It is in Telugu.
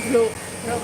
blue bro